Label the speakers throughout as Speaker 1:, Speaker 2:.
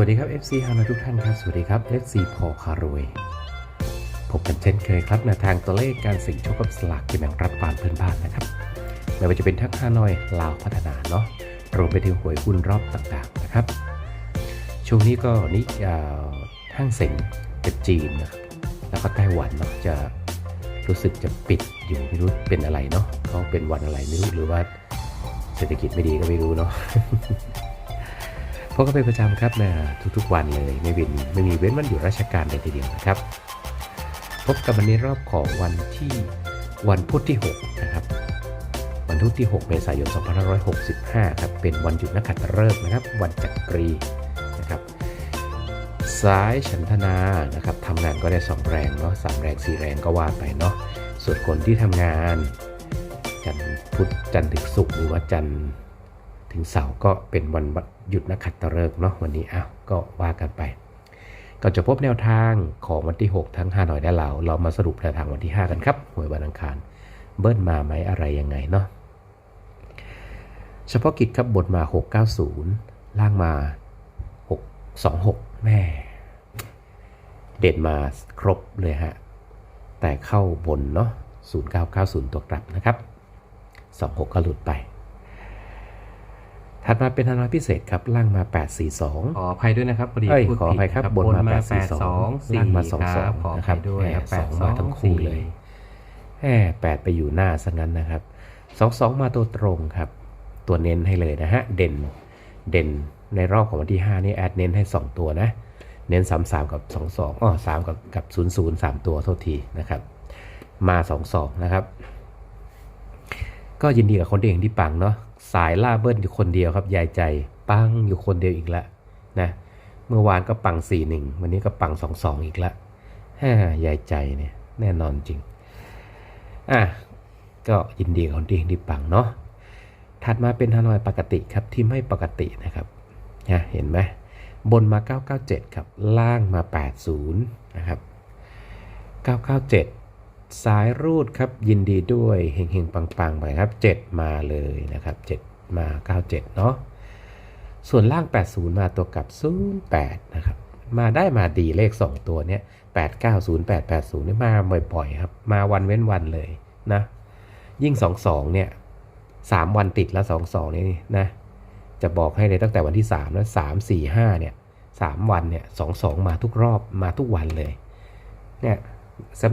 Speaker 1: วัสดีครับ FC ฮานาทุกท่านครับ สวัสดีครับ Let's see พอคารวยพบกันเช่นเคยครับในทางตัวเลขการสิ่งโชคกับสลากกินแบ่งรัฐบาลเพื่อนบ้านนะครับไม่ว่าจะเป็นทั้งฮานอยลาวพัฒนาเนาะรวมไปถึงหวยหุ้นรอบต่างๆนะครับ ช่วงนี้ก็นี่อ่าห้างเส็งกับจีนนะครับแล้วก็ไต้หวันเนาะจะรู้สึกจะปิดอยู่ไม่รู้เป็นอะไรเนาะเขาเป็นวันอะไรไม่รู้หรือว่าเศรษฐกิจไม่ดีก็ไม่รู้เนาะ พบกันเป็นประจำครับนะทุกๆวันเลยไม่เว้นไม่มีเว้นวันหยุดราชการเลยทีเดียวนะครับ พบกันวันนี้รอบของวันที่วันพุธที่ 6 นะครับ วันพุธที่ 6 เมษายน 2565 ครับ เป็นวันหยุดนักขัตฤกษ์นะครับ วันจักรีนะครับสายฉันทนานะครับทำงานก็ได้ 2 แรงเนาะสามแรง4แรงก็ว่าไปเนาะส่วนคนที่ทำงาน จันพุธจันทร์ถึงศุกร์หรือว่าจันทร์ ถึงเสาร์ก็เป็นวันหยุดนักขัตฤกษ์เนาะวันนี้อ้าวก็ว่ากันไปก็จะพบแนวทางของวันที่ 6 ทั้ง 5 หน่อยได้เราเรามาสรุปแนวทางวันที่ 5 กันครับหวยวันอังคาร เบิ้ลมาไหมอะไรยังไงเนาะเฉพาะกิจครับบทมา 690 ล่างมา 626 แม่ เด่นมาครบเลยฮะ แต่เข้าบนเนาะ0990 ตัวกลับนะครับ 26 ก็หลุดไป ถัดมาเป็นธนาพิเศษครับล่างมา 842
Speaker 2: ขออภัยด้วยนะครับพอดี
Speaker 1: เอ้ย
Speaker 2: พูด
Speaker 1: ขออภัยครับ
Speaker 2: ผิด
Speaker 1: บนมา
Speaker 2: แป
Speaker 1: 842
Speaker 2: ดสองสี่
Speaker 1: ล่างมา
Speaker 2: ครับ
Speaker 1: 22
Speaker 2: ขออ
Speaker 1: นะครั
Speaker 2: ภั
Speaker 1: บ
Speaker 2: ยด้วยครับ
Speaker 1: แหม่
Speaker 2: แปด
Speaker 1: สอง
Speaker 2: ส
Speaker 1: มา
Speaker 2: อง
Speaker 1: ทั้งคู่
Speaker 2: สี่
Speaker 1: เลยแหมแปดไปอยู่หน้าซะงั้นนะครับสองสองมาตัวตรงครับ ตัวเน้นให้เลยนะฮะ เด่นเด่นในรอบของวันที่ 5 นี่แอดเน้นให้ 2 ตัวนะ เน้น 3 3 กับ 2 2อ๋อ3กับกับ 0 0 3 ตัวโทษทีนะครับ มา 2 2 นะครับ ก็ยินดีกับคนที่เห็นที่ปังเนาะ สายล่าเบิ้ลอยู่คนเดียวครับยายใจ ปังอยู่คนเดียวอีกแล้วนะเมื่อวานก็ปัง 4 1 วันนี้ก็ปัง 2 2 อีกแล้วฮ่ายายใจเนี่ยแน่นอนจริงอะก็ยินดีกับคนที่เห็นที่ปังเนาะถัดมาเป็นฮานอยปกติครับที่ไม่ปกตินะครับนะเห็นไหมบนมา 997 ครับ ล่างมา 80 นะครับ 997 สายรูดครับยินดีด้วยเฮงๆปังๆไปครับ 7 มาเลยนะครับ 7 มา 97 เนาะส่วนล่าง 80 มาตัวกลับ 08 นะครับ มาได้มาดีเลข 2 ตัวเนี้ย890 880 นี่มาบ่อยๆครับ มาวันเว้นวันเลยนะ ยิ่ง 22 เนี่ย 3 วันติดแล้ว 22 นี่นะ จะบอกให้เลยตั้งแต่วันที่3แล้ว3 4 5 เนี่ย 3 วันเนี่ย 22 มาทุกรอบมาทุกวันเลย เนี่ย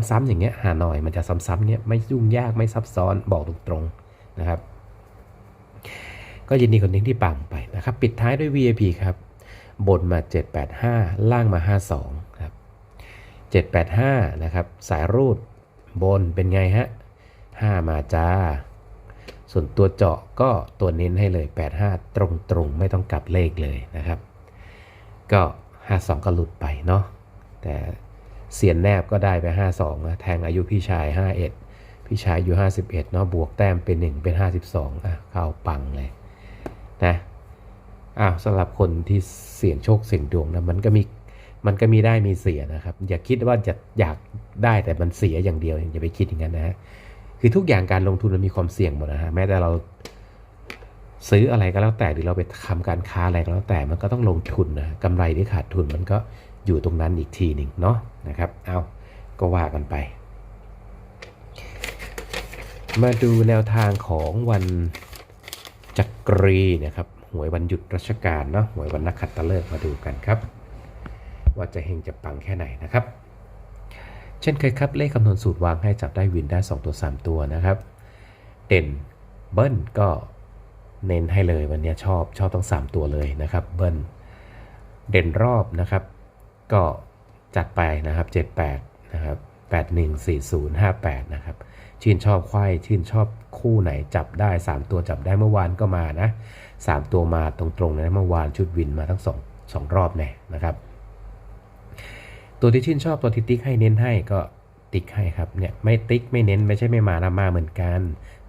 Speaker 1: ซ้ำๆอย่างเงี้ยหาหน่อยมันจะซ้ำๆเนี่ยไม่ยุ่งยากไม่ซับซ้อนบอกตรงๆนะครับ ก็ยินดีคนที่ที่ปังไปนะครับ ปิดท้ายด้วย VIP ครับบนมา 785 ล่างมา 52ครับ785นะครับสายรูดบนเป็นไงฮะ5มาจ้า ส่วนตัวเจาะก็ตัวเน้นให้เลย 85 ตรงๆ ไม่ต้องกลับเลขเลยนะครับ ก็ 52 ก็หลุดไปเนาะแต่ เสียนแนบก็ได้ไป 52นะแทงอายุพี่ชาย 51 พี่ชายอายู่51เนาะบวกแต้มเป็น 1 เป็น 52อะเข้าปังเลยนะอ้าวสำหรับคนที่เสี่ยงโชคเสี่ยงดวงนะมันก็มีมันก็มีได้มีเสียนะครับ อย่าคิดว่าจะอยากได้แต่มันเสียอย่างเดียวอย่าไปคิดอย่างนั้นนะคือทุกอย่างการลงทุนมันมีความเสี่ยงหมดนะฮะแม้แต่เราซื้ออะไรก็แล้วแต่หรือเราไปทำการค้าอะไรก็แล้วแต่มันก็ต้องลงทุนนะกำไรหรือขาดทุนมันก็ อยู่ตรงนั้นอีกทีหนึ่งเนาะนะครับ เอาก็ว่ากันไป มาดูแนวทางของวันจักรีนะครับหวยวันหยุดราชการเนาะหวยวันนักขัตฤกษ์มาดูกันครับ ว่าจะเฮงจะปังแค่ไหนนะครับ เช่นเคยครับเลขคำนวณสูตรวางให้จับได้วินได้ 2 ตัว 3 ตัวนะครับ เด่นเบิ้ลก็เน้นให้เลยวันนี้ชอบชอบทั้ง 3 ตัวเลยนะครับ เบิ้ลเด่นรอบนะครับ ก็จัดไปนะครับ 78 นะครับ 8140 58 นะครับ ชื่นชอบควายชื่นชอบคู่ไหนจับได้ 3 ตัวจับได้เมื่อวานก็มานะ 3 ตัวมาตรงๆนะเมื่อวานชุดวินมาทั้ง2 2รอบแน่นะครับ ตัวที่ชื่นชอบตัวที่ติ๊กให้เน้นให้ก็ติ๊กให้ครับเนี่ยไม่ติ๊กไม่เน้นไม่ใช่ไม่มานะมาเหมือนกัน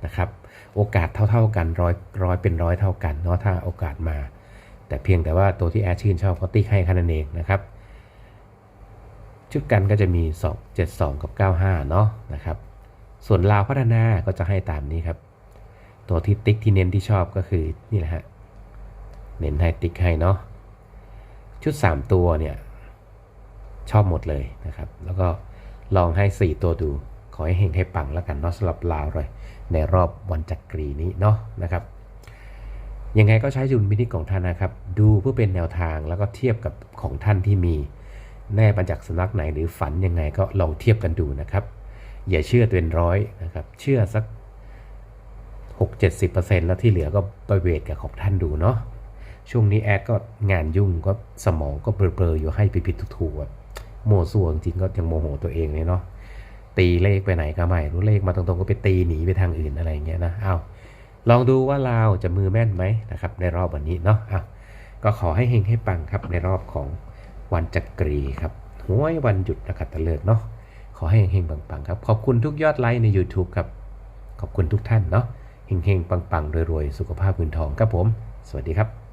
Speaker 1: นะครับ โอกาสเท่าๆกันร้อยร้อยเป็นร้อยเท่ากันเนาะถ้าโอกาสมา แต่เพียงแต่ว่าตัวที่แอดชื่นชอบก็ติ๊กให้แค่นั้นเองนะครับ ชุดกันก็จะมี 2 7 2 กับ 95 เนาะนะครับ ส่วนลาวพัฒนาก็จะให้ตามนี้ครับ ตัวที่ติ๊กที่เน้นที่ชอบก็คือนี่แหละฮะ เน้นให้ติ๊กให้เนาะ ชุด 3 ตัวเนี่ยชอบหมดเลยนะครับ แล้วก็ลองให้ 4 ตัวดู ขอให้เฮงให้ปังแล้วกันเนาะสำหรับลาวเลยในรอบวันจักรีนี้เนาะนะครับยังไงก็ใช้ดุลพินิจของท่านนะครับ ดูเพื่อเป็นแนวทางแล้วก็เทียบกับของท่านที่มี แน่มาจากสำนักไหนหรือฝันยังไงก็ลองเทียบกันดูนะครับ อย่าเชื่อเป็นร้อยนะครับ เชื่อสัก 6-70%แล้วที่เหลือก็ไปเวทกับของท่านดูเนาะช่วงนี้แอดก็งานยุ่งก็สมองก็เบลอๆอยู่ให้ผิดๆถูกๆแบบโมซัวจริงก็ยังโมโหตัวเองเลยเนาะตีเลขไปไหนก็ไม่รู้เลขมาตรงๆก็ไปตีหนีไปทางอื่นอะไรเงี้ยนะอ้าวลองดูว่าลาวจะมือแม่นไหมนะครับในรอบวันนี้เนาะอ้าวก็ขอให้เฮงให้ปังครับในรอบของ วันจักรีครับหวยวันหยุดนะครับตะเลิกเนาะขอให้เฮงๆปังๆครับ ขอบคุณทุกยอดไลค์ใน YouTube ครับ ขอบคุณทุกท่านเนาะเฮงๆปังๆรวยๆ สุขภาพเงินทองครับผม สวัสดีครับ